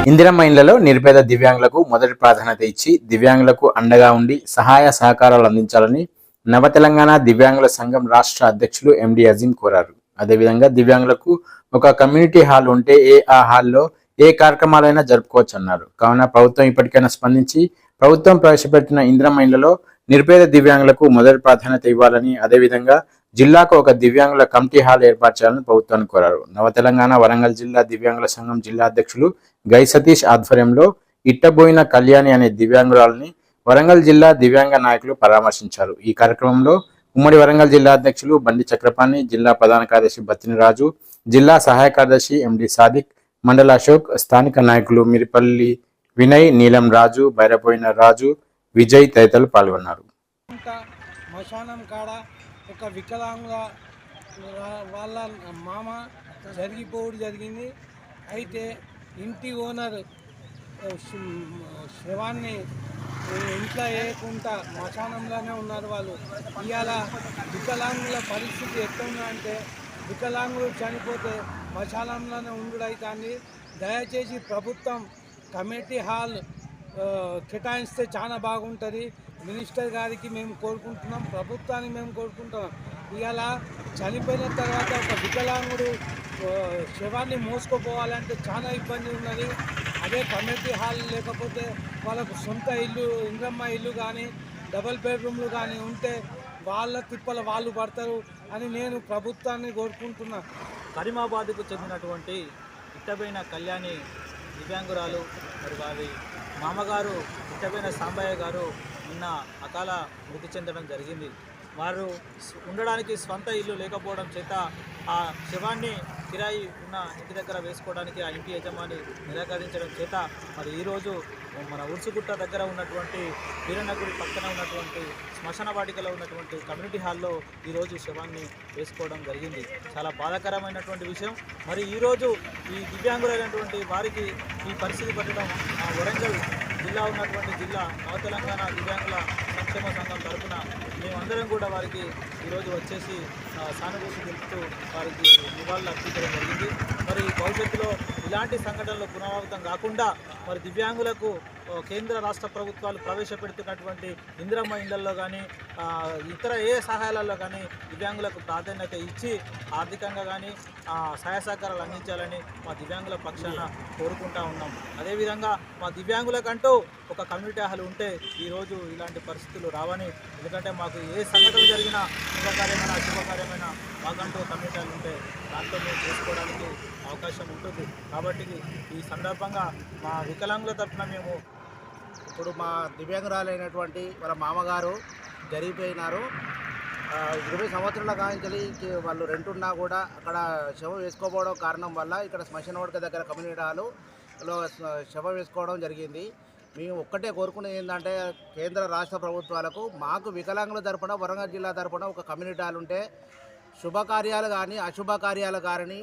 ఇందిరమ్మ ఇండ్లలో నిరుపేద దివ్యాంగులకు మొదటి ప్రాధాన్యత ఇచ్చి దివ్యాంగులకు అండగా ఉండి సహాయ సహకారాలు అందించాలని నవ తెలంగాణ దివ్యాంగుల సంఘం రాష్ట్ర అధ్యక్షులు ఎండి అజీం కోరారు. అదేవిధంగా దివ్యాంగులకు ఒక కమ్యూనిటీ హాల్ ఉంటే ఏ ఆ హాల్లో ఏ కార్యక్రమాలైనా జరుపుకోవచ్చు అన్నారు కావున ప్రభుత్వం ఇప్పటికైనా స్పందించి ప్రభుత్వం ప్రవేశపెట్టిన ఇందిరమ్మ ఇండ్లలో నిరుపేద దివ్యాంగులకు మొదటి ప్రాధాన్యత ఇవ్వాలని అదేవిధంగా జిల్లాకు ఒక దివ్యాంగుల కమిటీ హాల్ ఏర్పాటు చేయాలని ప్రభుత్వాన్ని కోరారు. నవ తెలంగాణ వరంగల్ జిల్లా దివ్యాంగుల సంఘం జిల్లా అధ్యక్షులు గై సతీష్ ఆధ్వర్యంలో ఇట్టబోయిన కళ్యాణి అనే దివ్యాంగురాలని వరంగల్ జిల్లా దివ్యాంగ నాయకులు పరామర్శించారు. ఈ కార్యక్రమంలో ఉమ్మడి వరంగల్ జిల్లా అధ్యక్షులు బండి చక్రపాణి జిల్లా ప్రధాన కార్యదర్శి బత్తిని రాజు జిల్లా సహాయ కార్యదర్శి ఎండి సాదిక్ మండల అశోక్ స్థానిక నాయకులు మిరిపల్లి వినయ్ నీలం రాజు బైరపోయిన రాజు విజయ్ తదితరులు పాల్గొన్నారు. కాడ ఒక వికలాంగుల వాళ్ళ మామ జరిగిపోవడం జరిగింది. అయితే ఇంటి ఓనర్ శవాన్ని ఇంట్లో వేయకుండా మశానంలోనే ఉన్నారు వాళ్ళు. ఇవాళ వికలాంగుల పరిస్థితి ఎట్లుందంటే వికలాంగులు చనిపోతే మశానంలోనే ఉండుడైతుంది. దయచేసి ప్రభుత్వం కమిటీ హాల్ కేటాయిస్తే చాలా బాగుంటుంది. మినిస్టర్ గారికి మేము కోరుకుంటున్నాం ప్రభుత్వానికి మేము కోరుకుంటున్నాం. ఇవాళ చనిపోయిన తర్వాత ఒక వికలాంగుడు శవాన్ని మోసుకుపోవాలంటే చాలా ఇబ్బంది ఉన్నది. అదే కమ్యూనిటీ హాల్ లేకపోతే వాళ్ళకు సొంత ఇల్లు ఇంద్రమ్మ ఇల్లు కానీ డబల్ బెడ్రూమ్లు కానీ ఉంటే వాళ్ళ తిప్పల వాళ్ళు పడతారు అని నేను ప్రభుత్వాన్ని కోరుకుంటున్నా. కరీమాబాద్కు చెందినటువంటి ఇట్టబైన కళ్యాణి దివ్యాంగురాలు మరి వారి మామగారు ఇష్టమైన సాంబయ్య గారు నిన్న అకాల మృతి చెందడం జరిగింది. వారు ఉండడానికి స్వంత ఇల్లు లేకపోవడం చేత ఆ శవాన్ని కిరాయి ఉన్న ఇంటి దగ్గర వేసుకోవడానికి ఆ ఇంటి యజమాని నిరాకరించడం చేత మరి ఈరోజు మన ఉరుసుగుట్ట దగ్గర ఉన్నటువంటి వీరనగుడి పక్కన ఉన్నటువంటి శ్మశాన వాటికలో ఉన్నటువంటి కమ్యూనిటీ హాల్లో ఈరోజు శవాన్ని వేసుకోవడం జరిగింది. చాలా బాధాకరమైనటువంటి విషయం. మరి ఈరోజు ఈ దివ్యాంగులైనటువంటి వారికి ఈ పరిస్థితి పట్టడం వరంగల్ జిల్లా ఉన్నటువంటి జిల్లా నవ తెలంగాణ దివ్యాంగుల సంక్షేమ సంఘం తరఫున అందరం కూడా వారికి ఈరోజు వచ్చేసి సానుభూతి తెలుపుతూ వారికి నివాళులు అర్పించడం జరిగింది. మరి భవిష్యత్తులో ఇలాంటి సంఘటనలు పునరావృతం కాకుండా మరి దివ్యాంగులకు కేంద్ర రాష్ట్ర ప్రభుత్వాలు ప్రవేశపెడుతున్నటువంటి ఇందిరమ్మ ఇళ్ళలో కానీ ఇతర ఏ సహాయాలలో కానీ దివ్యాంగులకు ప్రాధాన్యత ఇచ్చి ఆర్థికంగా కానీ సహాయ సహకారాలు అందించాలని మా దివ్యాంగుల పక్షాన కోరుకుంటా ఉన్నాం. అదేవిధంగా మా దివ్యాంగులకంటూ ఒక కమ్యూనిటీ హాల్ ఉంటే ఈరోజు ఇలాంటి పరిస్థితులు రావని ఎందుకంటే మాకు ఏ సంఘటన జరిగినా శుభకార్యమైన అశుభకార్యమైన మాకంటూ కమ్యూనిటీ హాల్ ఉంటే దాంట్లో మేము చేసుకోవడానికి అవకాశం ఉంటుంది. కాబట్టి ఈ సందర్భంగా మా వికలాంగుల తరఫున మేము ఇప్పుడు మా దివ్యాంగురాలైనటువంటి వాళ్ళ మామగారు జరిగిపోయినారు ఇరవై సంవత్సరాల కాంచి వాళ్ళు రెంట్ ఉన్నా కూడా అక్కడ శవం వేసుకోపోవడం కారణం వల్ల ఇక్కడ శ్మశాన వాటిక దగ్గర కమ్యూనిటీ హాలులో శవం వేసుకోవడం జరిగింది. మేము ఒక్కటే కోరుకునేది ఏంటంటే కేంద్ర రాష్ట్ర ప్రభుత్వాలకు మాకు వికలాంగుల తరపున వరంగల్ జిల్లా తరపున ఒక కమ్యూనిటీ హాల్ ఉంటే శుభకార్యాలు కానీ అశుభకార్యాలు కానీ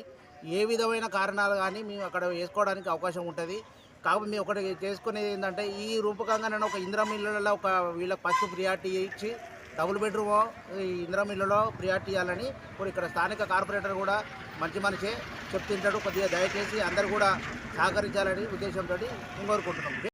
ఏ విధమైన కారణాలు కానీ మేము అక్కడ వేసుకోవడానికి అవకాశం ఉంటుంది. కాకపోతే మేము ఒకటి చేసుకునేది ఏంటంటే ఈ రూపకంగా ఒక ఇందిరా మిల్లులలో ఒక వీళ్ళకి ఫస్ట్ ప్రియారిటీ ఇచ్చి డబుల్ బెడ్రూమ్ ఈ ఇందిరా మిల్లులో ప్రియారిటీ ఇవ్వాలని ఇప్పుడు ఇక్కడ స్థానిక కార్పొరేటర్ కూడా మంచి మనిషే చెప్తుంటాడు. కొద్దిగా దయచేసి అందరు కూడా సహకరించాలని ఉద్దేశంతో మేము కోరుకుంటున్నాం